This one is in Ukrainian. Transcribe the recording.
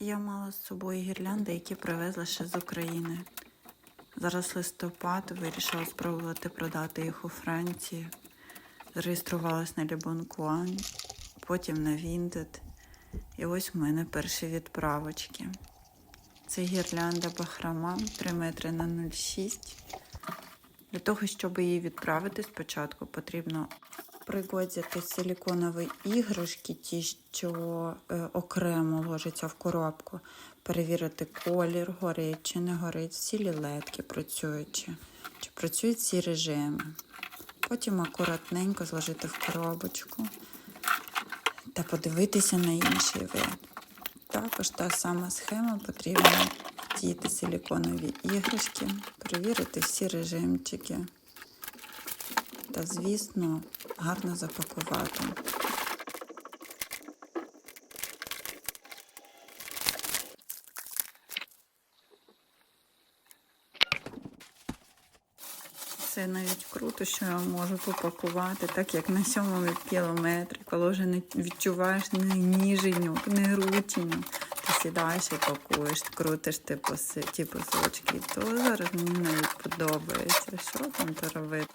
Я мала з собою гірлянди, які привезла ще з України. Зараз листопад, вирішила спробувати продати їх у Франції. Зареєструвалась на Лібонкуан, потім на Віндет. І ось в мене перші відправочки. Це гірлянда Бахрама 3 метри на 0,6. Для того, щоб її відправити, спочатку потрібно пригодзяти силіконові іграшки, ті, що е, окремо ложаться в коробку, перевірити колір, горить чи не горить, всі лілетки працюють, чи, працюють всі режими. Потім акуратненько зложити в коробочку та подивитися на інший вид. Також та сама схема потрібно діти силіконові іграшки, перевірити всі режимчики та, звісно, гарно запакувати. Це навіть круто, що я можу попакувати, так як на сьомому кілометрі, коли вже не відчуваєш ні ніженьок, ні рутіню. Ти сідаєш і пакуєш, крутиш ти поси, ті посочки. То зараз мені навіть подобається. Що там то робити?